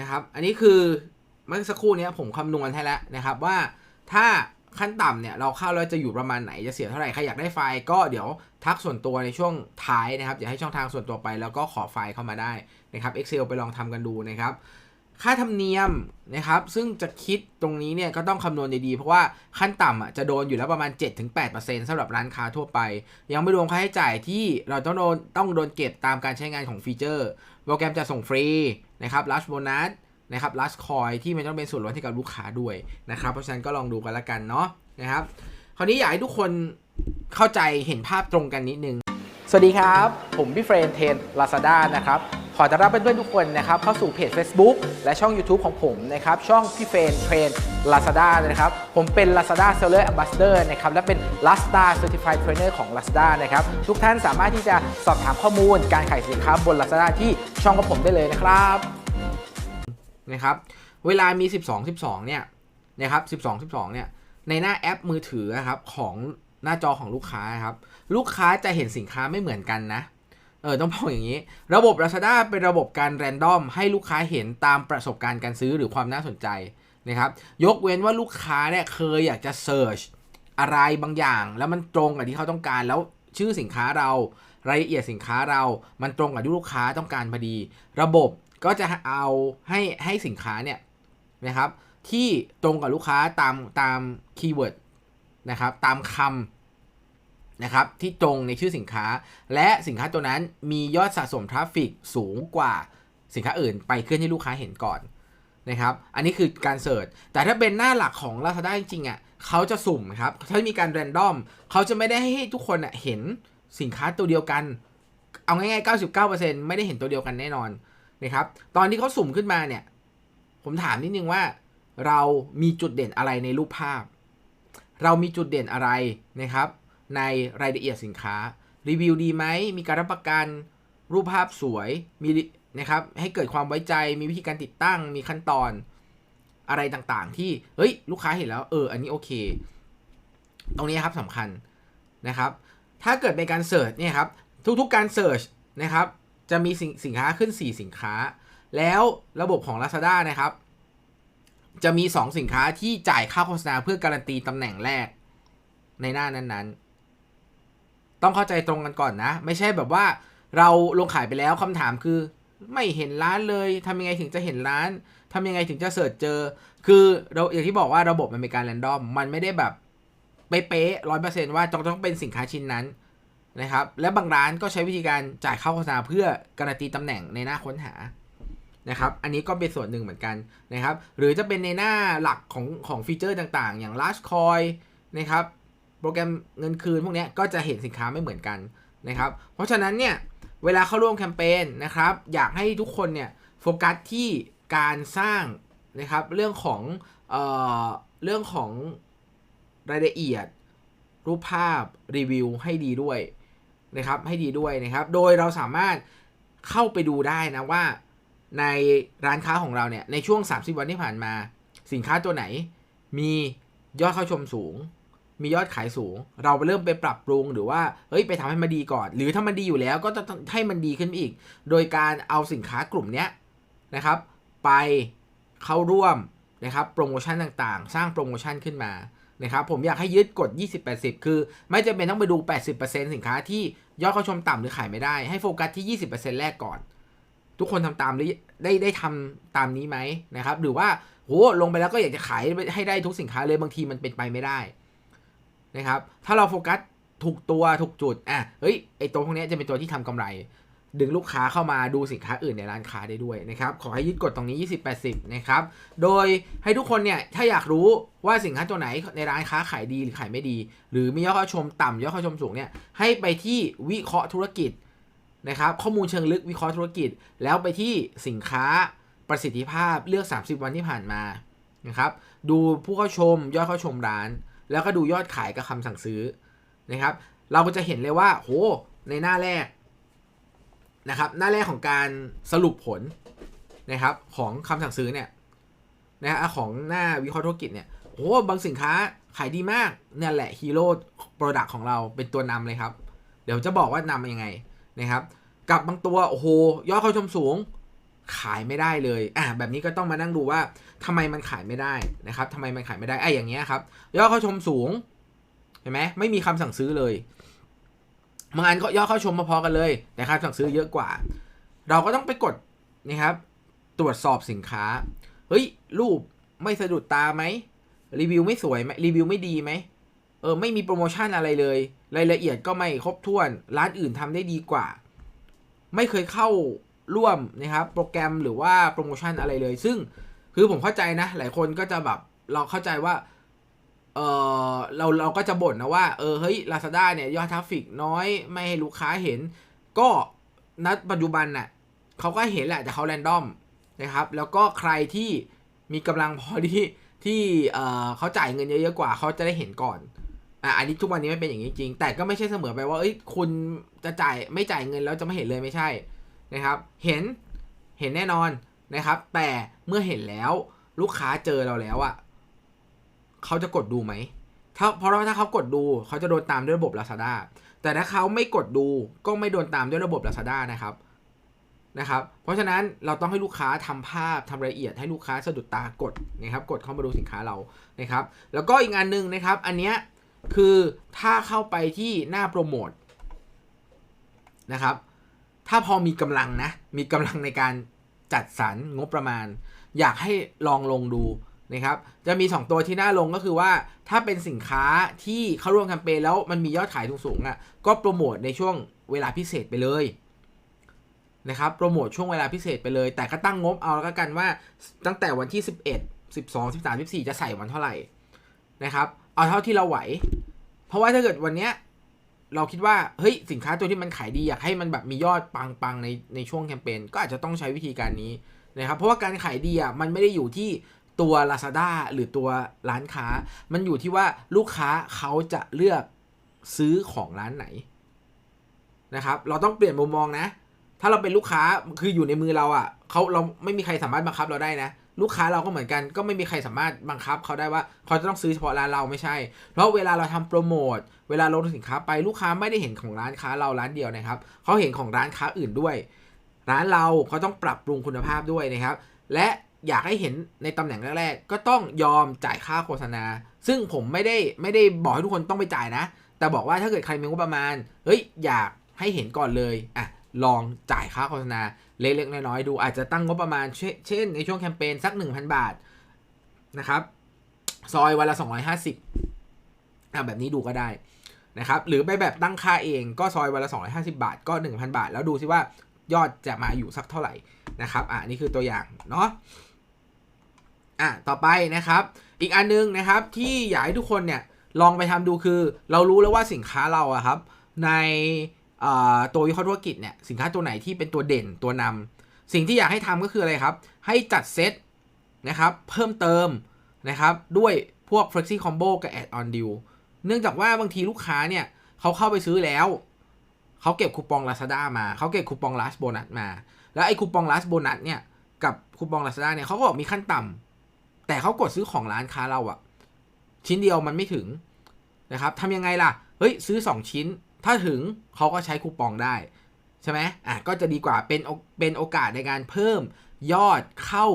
นะครับ อันนี้คือเมื่อสักครู่นี้ผมคำนวณให้แล้วนะครับว่าถ้าขั้นต่ำเนี่ยเราเข้าแล้วจะอยู่ประมาณไหนจะเสียเท่าไหร่ใครอยากได้ไฟล์ก็เดี๋ยวทักส่วนตัวในช่วงท้ายนะครับอย่าให้ช่องทางส่วนตัวไปแล้วก็ขอไฟล์เข้ามาได้นะครับ Excel ไปลองทำกันดูนะครับ ค่าธรรมเนียมนะครับ ซึ่งจะคิดตรงนี้เนี่ยก็ต้องคำนวณดีๆ เพราะว่าขั้นต่ำอะจะโดนอยู่แล้วประมาณ 7-8%สำหรับร้านค้าทั่วไป ยังไม่รวมค่าใช้จ่ายที่เราต้องโดนต้องโดนเก็บตามการใช้งานของฟีเจอร์ โปรแกรมจะส่งฟรี นะครับ Last Bonus นะครับ Last Coin ที่มันต้องเป็นส่วนลดให้กับลูกค้าด้วยนะครับ เพราะฉะนั้นก็ลองดูกันละกันเนาะนะครับ คราวนี้อยากให้ทุกคนเข้าใจเห็นภาพตรงกันนิดนึง สวัสดีครับ ผมพี่เฟรนเทนลาซาด้านะครับ ขอต้อนรับเพื่อนๆทุกคนนะครับเข้าสู่เพจ Facebook และช่อง YouTube ของผมนะครับช่องพี่เฟรนเทรน Lazada นะครับผมเป็น Lazada Seller Ambassador นะครับและเป็น Lazada Certified Trainer ของ Lazada นะครับทุกท่านสามารถที่จะสอบถามข้อมูลการขายสินค้าบน Lazada ที่ช่องของผมได้เลยนะครับนะครับเวลามี 12 12 เนี่ยนะครับ12 12 เนี่ยในหน้าแอปมือถือนะครับของหน้าจอของลูกค้าครับลูกค้าจะเห็นสินค้าไม่เหมือนกันนะ เออต้องบอกอย่างนี้ ระบบ Lazada เป็นระบบการแรนดอมให้ลูกค้าเห็นตามประสบการณ์การซื้อหรือความน่าสนใจนะครับยกเว้นว่าลูกค้าเนี่ยเคยอยากจะเซิร์ชอะไรบางอย่าง แล้วมันตรงกับที่เขาต้องการแล้วชื่อสินค้าเรารายละเอียดสินค้าเรา มันตรงกับที่ลูกค้าต้องการพอดี ระบบก็จะเอาให้ให้สินค้าเนี่ยนะครับที่ตรงกับลูกค้าตามตามคีย์เวิร์ดนะครับตามคำ นะครับที่ตรงในชื่อสินค้า และสินค้าตัวนั้นมียอดสะสมทราฟฟิกสูงกว่าสินค้าอื่น ไปขึ้นให้ลูกค้าเห็นก่อนนะครับ อันนี้คือการเสิร์ช แต่ถ้าเป็นหน้าหลักของ Lazada จริงๆอะเขาจะสุ่มครับถ้ามีการแรนดอมเขาจะไม่ได้ให้ทุกคนอะเห็นสินค้าตัวเดียวกัน เอาง่ายๆ 99%ไม่ได้เห็นตัวเดียวกันแน่นอนนะครับ ตอนที่เขาสุ่มขึ้นมาเนี่ย ผมถามนิดนึงว่า เรามีจุดเด่นอะไรในรูปภาพ เรามีจุดเด่นอะไรนะครับ ในรายละเอียดสินค้า รีวิวดีไหม มีการรับประกันรูปภาพสวย มีนะครับ ให้เกิดความไว้ใจ มีวิธีการติดตั้ง มีขั้นตอนอะไรต่างๆ ที่ เฮ้ย ลูกค้าเห็นแล้ว เออ อันนี้โอเค ตรงนี้ครับสำคัญนะครับ ถ้าเกิดเป็นการเสิร์ชเนี่ยครับ ทุกๆการเสิร์ชนะครับ จะมีสินสนค้าขึ้น 4 สินค้า แล้วระบบของ Lazada นะครับ จะมี 2 สินค้าที่จ่ายค่าโฆษณาเพื่อการันตีตำแหน่งแรกในหน้านั้นๆ ต้องเข้าใจตรงกันก่อนนะ ไม่ใช่แบบว่าเราลงขายไปแล้วคำถามคือไม่เห็นร้านเลยทำยังไงถึงจะเห็นร้านทำยังไงถึงจะเสิร์ชเจอ คือเราอย่างที่บอกว่าระบบมันเป็นการแรนดอม มันไม่ได้แบบเป๊ะร้อยเปอร์เซนต์ว่าต้องต้องเป็นสินค้าชิ้นนั้นนะครับ และบางร้านก็ใช้วิธีการจ่ายค่าโฆษณาเพื่อการันตีตำแหน่งในหน้าค้นหานะครับ อันนี้ก็เป็นส่วนหนึ่งเหมือนกันนะครับ หรือจะเป็นในหน้าหลักของของฟีเจอร์ต่างๆ อย่าง Last Coin นะครับ โปรแกรมเงินคืนพวกนี้ก็จะเห็นสินค้าไม่เหมือนกันนะครับ เพราะฉะนั้นเนี่ยเวลาเข้าร่วมแคมเปญนะครับ อยากให้ทุกคนเนี่ยโฟกัสที่การสร้างนะครับเรื่องของเอ่อเรื่องของรายละเอียด รูปภาพรีวิวให้ดีด้วยนะครับให้ดีด้วยนะครับ โดยเราสามารถเข้าไปดูได้นะว่าในร้านค้าของเราเนี่ยในช่วง 30 วันที่ผ่านมา สินค้าตัวไหนมียอดเข้าชมสูง มียอดขายสูง เราไปเริ่มไปปรับปรุงหรือว่าเฮ้ยไปทำให้มันดีก่อน หรือถ้ามันดีอยู่แล้วก็จะให้มันดีขึ้นอีก โดยการเอาสินค้ากลุ่มนี้นะครับ ไปเข้าร่วมนะครับโปรโมชั่นต่างๆ สร้างโปรโมชั่นขึ้นมานะครับผมอยากให้ยึดกฎ 20-80 คือ ไม่จำเป็นต้องไปดู 80%สินค้าที่ยอดเข้าชมต่ำหรือขายไม่ได้ ให้โฟกัสที่ 20%แรกก่อน ทุกคนทำตามได้ได้ได้ทำตามนี้ไหมนะครับ หรือว่าโหลงไปแล้วก็อยากจะขายให้ได้ทุกสินค้าเลยบางทีมันเป็นไปไม่ได้ นะครับ ถ้าเราโฟกัสถูกตัวถูกจุดอะเฮ้ยไอตัวพวกนี้จะเป็นตัวที่ทำกำไร ดึงลูกค้าเข้ามาดูสินค้าอื่นในร้านค้าได้ด้วยนะครับ ขอให้ยึดกฎตรงนี้ 20-80 นะครับ โดยให้ทุกคนเนี่ยถ้าอยากรู้ว่าสินค้าตัวไหนในร้านค้าขายดีหรือขายไม่ดี หรือมียอดเข้าชมต่ำยอดเข้าชมสูงเนี่ยให้ไปที่วิเคราะห์ธุรกิจนะครับข้อมูลเชิงลึกวิเคราะห์ธุรกิจ แล้วไปที่สินค้าประสิทธิภาพเลือก 30 วันที่ผ่านมานะครับดูผู้เข้าชมยอดเข้าชมร้าน แล้วก็ดูยอดขายกับคำสั่งซื้อนะครับ เราก็จะเห็นเลยว่าโหในหน้าแรกนะครับ หน้าแรกของการสรุปผลนะครับของคำสั่งซื้อเนี่ยนะฮะของหน้าวิเคราะห์ธุรกิจเนี่ยโหบางสินค้าขายดีมากเนี่ยแหละฮีโร่โปรดักต์ของเราเป็นตัวนำเลยครับ เดี๋ยวจะบอกว่านำยังไงนะครับกับบางตัวโอ้โหยอดเข้าชมสูง ขายไม่ได้เลย อะแบบนี้ก็ต้องมานั่งดูว่าทำไมมันขายไม่ได้นะครับทำไมมันขายไม่ได้ไอ้อย่างเงี้ยครับยอดเข้าชมสูงเห็นไหมไม่มีคำสั่งซื้อเลยบางอันก็ยอดเข้าชมพอๆกันเลยแต่คำสั่งซื้อเยอะกว่า เราก็ต้องไปกดนะครับ ตรวจสอบสินค้า เฮ้ย รูปไม่สะดุดตาไหมรีวิวไม่สวยไหมรีวิวไม่ดีไหมเออไม่มีโปรโมชั่นอะไรเลย รายละเอียดก็ไม่ครบถ้วน ร้านอื่นทำได้ดีกว่า ไม่เคยเข้า ร่วมนะครับโปรแกรมหรือว่าโปรโมชั่นอะไรเลย ซึ่งคือผมเข้าใจนะ หลายคนก็จะแบบเราเข้าใจว่าเออเราเราก็จะบ่นนะว่าเออเฮ้ย Lazada เนี่ยยอดทราฟฟิกน้อยไม่ให้ลูกค้าเห็น ก็ณปัจจุบันน่ะเขาก็เห็นแหละแต่เขาแรนดอมนะครับ แล้วก็ใครที่มีกำลังพอที่ที่เออเขาจ่ายเงินเยอะๆกว่าเขาจะได้เห็นก่อนอะอันนี้ทุกวันนี้ไม่เป็นอย่างนี้จริง แต่ก็ไม่ใช่เสมอไปว่าเอ้ยคุณจะจ่ายไม่จ่ายเงินแล้วจะไม่เห็นเลยไม่ใช่ นะครับ เห็นเห็นแน่นอนนะครับ แต่เมื่อเห็นแล้วลูกค้าเจอเราแล้วอะ่ะเขาจะกดดูไหมถ้าเพราะว่าถ้าเขากดดูเขาจะโดนตามด้วยระบบ Lazada แต่ถ้าเขาไม่กดดูก็ไม่โดนตามด้วยระบบ Lazada นะครับนะครับ เพราะฉะนั้นเราต้องให้ลูกค้าทำภาพทำรายละเอียดให้ลูกค้าสะดุดตากดนะครับ กดเข้ามาดูสินค้าเรานะครับ แล้วก็อีกงานหนึ่งนะครับ อันเนี้ยคือถ้าเข้าไปที่หน้าโปรโมทนะครับ ถ้าพอมีกำลังนะ มีกำลังในการจัดสรรงบประมาณ อยากให้ลองลงดูนะครับ จะมี 2 ตัวที่น่าลงก็คือว่าถ้าเป็นสินค้าที่เข้าร่วมแคมเปญแล้วมันมียอดขายสูงๆอะก็โปรโมทในช่วงเวลาพิเศษไปเลยนะครับโปรโมทช่วงเวลาพิเศษไปเลย แต่ก็ตั้งงบเอาแล้วกันว่าตั้งแต่วันที่ 11 12 13 14 จะใส่วันเท่าไหร่นะครับ เอาเท่าที่เราไหว เพราะว่าถ้าเกิดวันเนี้ย เราคิดว่าเฮ้ยสินค้าตัวที่มันขายดีอยากให้มันแบบมียอดปังๆในในช่วงแคมเปญก็อาจจะต้องใช้วิธีการนี้นะครับเพราะว่าการขายดีอะมันไม่ได้อยู่ที่ตัว Lazada หรือตัวร้านค้า มันอยู่ที่ว่าลูกค้าเขาจะเลือกซื้อของร้านไหนนะครับเราต้องเปลี่ยนมุมมองนะ ถ้าเราเป็นลูกค้าคืออยู่ในมือเราอะเขาเราไม่มีใครสามารถบังคับเราได้นะ ลูกค้าเราก็เหมือนกัน ก็ไม่มีใครสามารถบังคับเขาได้ว่าเขาจะต้องซื้อเฉพาะร้านเราไม่ใช่ เพราะเวลาเราทำโปรโมทเวลาลงสินค้าไปลูกค้าไม่ได้เห็นของร้านค้าเราร้านเดียวนะครับเขาเห็นของร้านค้าอื่นด้วย ร้านเราเขาต้องปรับปรุงคุณภาพด้วยนะครับ และอยากให้เห็นในตำแหน่งแรกๆ ก็ต้องยอมจ่ายค่าโฆษณา ซึ่งผมไม่ได้ไม่ได้บอกให้ทุกคนต้องไปจ่ายนะ แต่บอกว่าถ้าเกิดใครมีงบประมาณ เฮ้ย อยากให้เห็นก่อนเลย อะ ลองจ่ายค่าโฆษณาเล็กๆน้อยๆดู อาจจะตั้งงบประมาณเช่น ในช่วงแคมเปญสัก 1,000 บาทนะครับ ซอยวันละ 250อะแบบนี้ดูก็ได้นะครับ หรือไปแบบตั้งค่าเองก็ซอยวันละ 250 บาท ก็ 1,000 บาท แล้วดูซิว่ายอดจะมาอยู่สักเท่าไหร่นะครับอะนี่คือตัวอย่างเนาะอะต่อไปนะครับ อีกอันนึงนะครับที่อยากให้ทุกคนเนี่ยลองไปทำดูคือ เรารู้แล้วว่าสินค้าเราอะครับ ใน ตัววิเคราะห์ธุรกิจเนี่ยสินค้าตัวไหนที่เป็นตัวเด่นตัวนำสิ่งที่อยากให้ทำก็คืออะไรครับ ให้จัดเซตนะครับเพิ่มเติมนะครับด้วยพวก flexi combo กับ add on deal เนื่องจากว่าบางทีลูกค้าเนี่ยเขาเข้าไปซื้อแล้ว เขาเก็บคูปอง Lazada มาเขาเก็บคูปอง last bonus มา แล้วไอ้คูปอง last bonus เนี่ยกับคูปอง Lazada เนี่ยเขาก็บอกมีขั้นต่ำแต่เขากดซื้อของร้านค้าเราอะชิ้นเดียวมันไม่ถึงนะครับทำยังไงล่ะ เฮ้ยซื้อ 2 ชิ้น ถ้าถึงเขาก็ใช้คูปองได้ใช่ไหมอะก็จะดีกว่าเป็นเป็นโอกาสในการเพิ่มยอดเข้า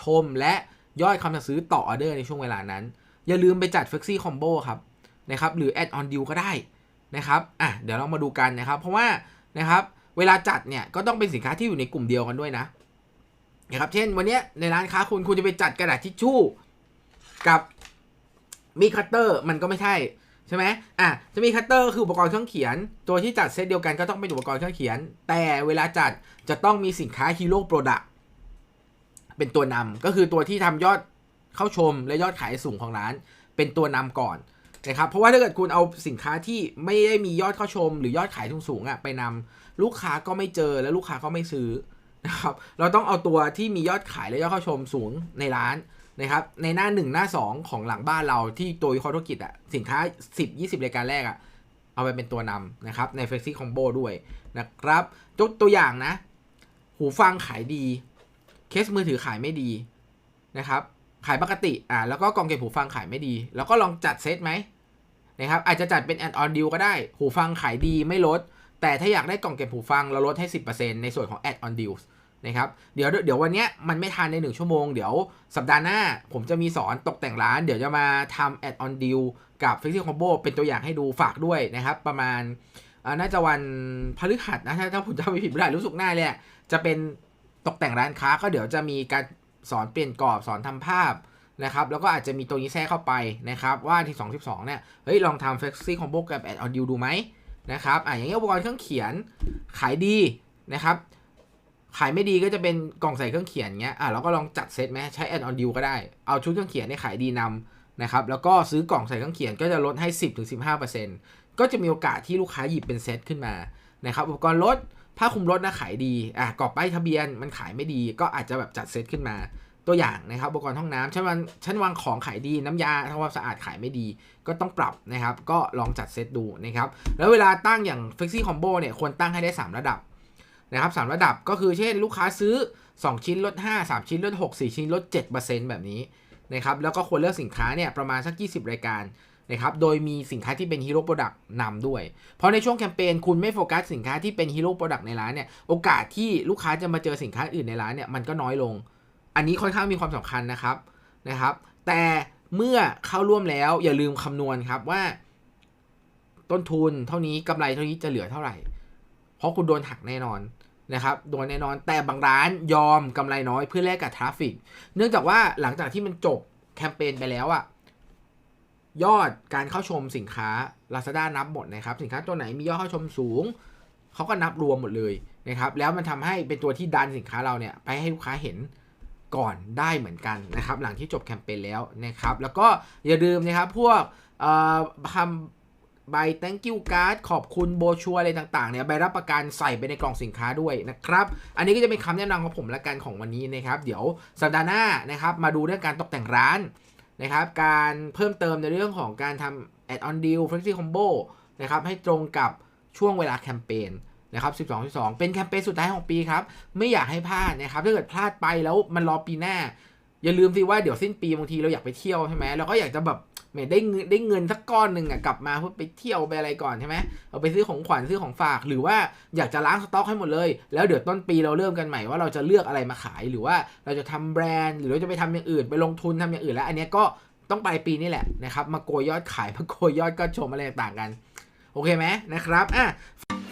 ชมและยอดคำสั่งซื้อต่อออเดอร์ในช่วงเวลานั้น อย่าลืมไปจัด Flexi Combo ครับนะครับหรือ Add on Deal ก็ได้นะครับอะเดี๋ยวเรามาดูกันนะครับ เพราะว่านะครับเวลาจัดเนี่ยก็ต้องเป็นสินค้าที่อยู่ในกลุ่มเดียวกันด้วยนะนะครับเช่นวันนี้ในร้านค้าคุณคุณจะไปจัดกระดาษทิชชู่กับมีคัตเตอร์มันก็ไม่ใช่ ใช่ไหมอะจะมีคัตเตอร์คืออุปกรณ์เครื่องเขียน ตัวที่จัดเซตเดียวกันก็ต้องเป็นอุปกรณ์เครื่องเขียน แต่เวลาจัดจะต้องมีสินค้าฮีโร่โปรดักต์เป็นตัวนำก็คือตัวที่ทำยอดเข้าชมและยอดขายสูงของร้าน เป็นตัวนำก่อนนะครับเพราะว่าถ้าเกิดคุณเอาสินค้าที่ไม่ได้มียอดเข้าชม หรือยอดขายสูงๆอะไปนำลูกค้าก็ไม่เจอและลูกค้าก็ไม่ซื้อนะครับเราต้องเอาตัวที่มียอดขายและยอดเข้าชมสูงในร้าน นะครับในหน้า 1 หน้า 2 ของหลังบ้านเราที่ตัววิเคราะห์ธุรกิจอะสินค้า 10 20 รายการแรกอะเอาไปเป็นตัวนำนะครับใน Flexi Combo ด้วยนะครับยกตัวอย่างนะ หูฟังขายดี เคสมือถือขายไม่ดีนะครับขายปกติอ่าแล้วก็กล่องเก็บหูฟังขายไม่ดี แล้วก็ลองจัดเซตไหมนะครับอาจจะจัดเป็น add on deal ก็ได้ หูฟังขายดีไม่ลด แต่ถ้าอยากได้กล่องเก็บหูฟังเราลดให้ 10%ในส่วนของ add on deals นะครับเดี๋ยวเดี๋ยววันนี้มันไม่ทันใน 1 ชั่วโมง เดี๋ยวสัปดาห์หน้า ผมจะมีสอนตกแต่งร้าน เดี๋ยวจะมาทำ add on deal กับ f l e x i combo เป็นตัวอย่างให้ดูฝากด้วยนะครับ ประมาณน่าจะวันพฤหัสนะถ้าถ้าผมจำไม่ผิดไม่ได้รู้สึกหน้าเลยจะเป็นตกแต่งร้านค้าก็เดี๋ยวจะมีการสอนเปลี่ยนกรอบสอนทำภาพนะครับแล้วก็อาจจะมีตัวนี้แทรกเข้าไปนะครับว่าที่2 12เนี่ยเฮ้ยลองทำ flexi combo กับ add on deal ดูไหมนะครับอะอย่างเงี้ยอุปกรณ์เครื่องเขียนขายดีนะครับ ขายไม่ดีก็จะเป็นกล่องใส่เครื่องเขียนเงี้ยอะเราก็ลองจัดเซตไหมใช้แอนออนดิวก็ได้ เอาชุดเครื่องเขียนให้ขายดีนำนะครับ แล้วก็ซื้อกล่องใส่เครื่องเขียนก็จะลดให้ 10-15%ก็จะมีโอกาสที่ลูกค้าหยิบเป็นเซตขึ้นมานะครับ อุปกรณ์รถผ้าคลุมรถนะขายดี อะกรอบป้ายทะเบียนมันขายไม่ดี ก็อาจจะแบบจัดเซตขึ้นมาตัวอย่างนะครับอุปกรณ์ห้องน้ำชั้นวางชั้นวางของขายดีน้ำยาทำความสะอาดขายไม่ดี ก็ต้องปรับนะครับ ก็ลองจัดเซตดูนะครับ แล้วเวลาตั้งอย่าง Flexi Combo เนี่ยควรตั้งให้ได้ 3 ระดับ นะครับสามระดับก็คือเช่นลูกค้าซื้อ 2 ชิ้นลด 5 3 ชิ้นลด 6 4 ชิ้นลด 7%แบบนี้นะครับแล้วก็ควรเลือกสินค้าเนี่ยประมาณสัก 20 รายการนะครับโดยมีสินค้าที่เป็นฮีโร่โปรดักต์นำด้วย เพราะในช่วงแคมเปญคุณไม่โฟกัสสินค้าที่เป็นฮีโร่โปรดักต์ในร้านเนี่ยโอกาสที่ลูกค้าจะมาเจอสินค้าอื่นในร้านเนี่ยมันก็น้อยลง อันนี้ค่อนข้างมีความสำคัญนะครับนะครับ แต่เมื่อเข้าร่วมแล้วอย่าลืมคำนวณครับว่า ต้นทุนเท่านี้กำไรเท่านี้จะเหลือเท่าไหร่ เพราะคุณโดนหักแน่นอนนะครับโดนแน่นอนแต่บางร้านยอมกำไรน้อยเพื่อแลกกับทราฟฟิกเนื่องจากว่าหลังจากที่มันจบแคมเปญไปแล้วอะยอดการเข้าชมสินค้า Lazada นับหมดนะครับ สินค้าตัวไหนมียอดเข้าชมสูง เขาก็นับรวมหมดเลยนะครับ แล้วมันทำให้เป็นตัวที่ดันสินค้าเราเนี่ย ไปให้ลูกค้าเห็นก่อนได้เหมือนกันนะครับ หลังที่จบแคมเปญแล้วนะครับ แล้วก็อย่าลืมนะครับ พวกทำ ใบ thank you card ขอบคุณโบชัวอะไรต่างๆเนี่ยใบรับประกันใส่ไปในกล่องสินค้าด้วยนะครับ อันนี้ก็จะเป็นคำแนะนำของผมละกันของวันนี้นะครับ เดี๋ยวสัปดาห์หน้านะครับ มาดูเรื่องการตกแต่งร้านนะครับ การเพิ่มเติมในเรื่องของการทำ add on deal flexi combo นะครับให้ตรงกับช่วงเวลาแคมเปญนะครับ 12 12 เป็นแคมเปญสุดท้ายของปีครับ ไม่อยากให้พลาดนะครับ ถ้าเกิดพลาดไปแล้วมันรอปีหน้า อย่าลืมสิว่าเดี๋ยวสิ้นปีบางทีเราอยากไปเที่ยวใช่ไหมเราก็อยากจะแบบ แหมได้เงินได้เงินสักก้อนหนึ่งอะกลับมาเพื่อไปเที่ยวไปอะไรก่อนใช่ไหมเอาไปซื้อของขวัญซื้อของฝาก หรือว่าอยากจะล้างสต็อกให้หมดเลย แล้วเดี๋ยวต้นปีเราเริ่มกันใหม่ว่าเราจะเลือกอะไรมาขาย หรือว่าเราจะทำแบรนด์ หรือเราจะไปทำอย่างอื่น ไปลงทุนทำอย่างอื่นแล้ว อันนี้ก็ต้องปลายปีนี่แหละนะครับ มาโกยยอดขายมาโกยยอดก็ชมอะไรต่างกัน โอเคไหมนะครับอะ